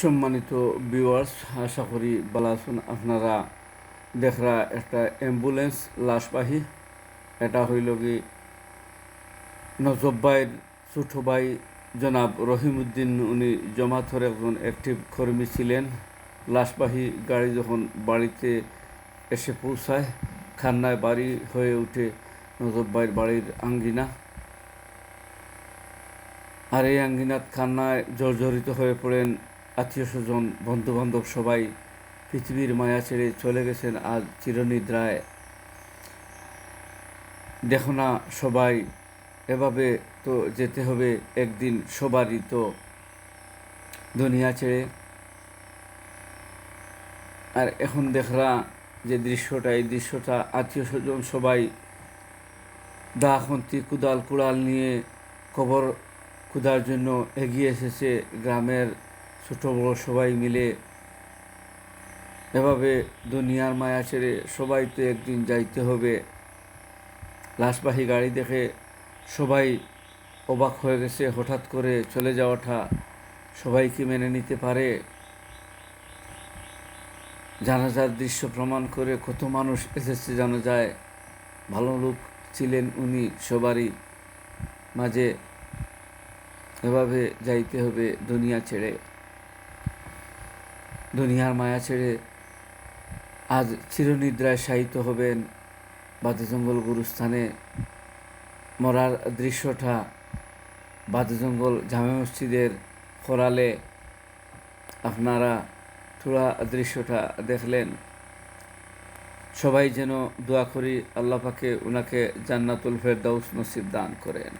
সম্মানিত ভিউয়ার্স আশা করি আছেন। আপনারা দেখরা একটা অ্যাম্বুলেন্স লাশবাহী। এটা হইল কি নজব ভাইয়ের ছোট ভাই জনাব রহিমউদ্দিন। উনি জমাথর একজন অ্যাক্টিভ কর্মী ছিলেন। লাশবাহী গাড়ি যখন বাড়িতে এসে পৌঁছায়, খান্নায় বাড়ি হয়ে ওঠে নজব বাড়ির আঙ্গিনা। আর এই আঙ্গিনাত খান্নায় জর্জরিত হয়ে পড়েন আত্মীয় স্বজন বন্ধু বান্ধব সবাই পৃথিবীর মায়া ছেড়ে চলে গেছেন আজ চিরনিদ্রায়। দেখো না সবাই, এভাবে তো যেতে হবে একদিন সবারই তো দুনিয়া ছেড়ে। আর এখন দেখরা যে দৃশ্যটা, এই দৃশ্যটা আত্মীয় স্বজন সবাই দা খন্তি কুদাল কুড়াল নিয়ে কবর ক্ষুধার জন্য এগিয়ে এসেছে গ্রামের ছোট বড় সবাই মিলে এভাবে দুনিয়ার মায়া ছেড়ে সবাই তো একদিন যাইতে হবে। লাশবাহী গাড়ি দেখে সবাই অবাক হয়ে গেছে, হঠাৎ করে চলে যাওয়াটা সবাই কি মেনে নিতে পারে। জানাজার দৃশ্য প্রমাণ করে কত মানুষ এসেছে জানা যায়, ভালো লোক ছিলেন উনি, সবারই মাঝে এভাবে যাইতে হবে দুনিয়া ছেড়ে। দুনিয়ার মায়া ছেড়ে আজ চিরনিদ্রায় শায়িত হবেন বাদ্যজঙ্গল গুরুস্থানে। মরার দৃশ্যটা বাদ্যজঙ্গল জামে মসজিদের খোরালে। আপনারা থোড়া দৃশ্যটা দেখলেন। সবাই যেন দোয়া করি আল্লাহ পাকে ওনাকে জান্নাতুল ফেরদাউস নসিব দান করেন।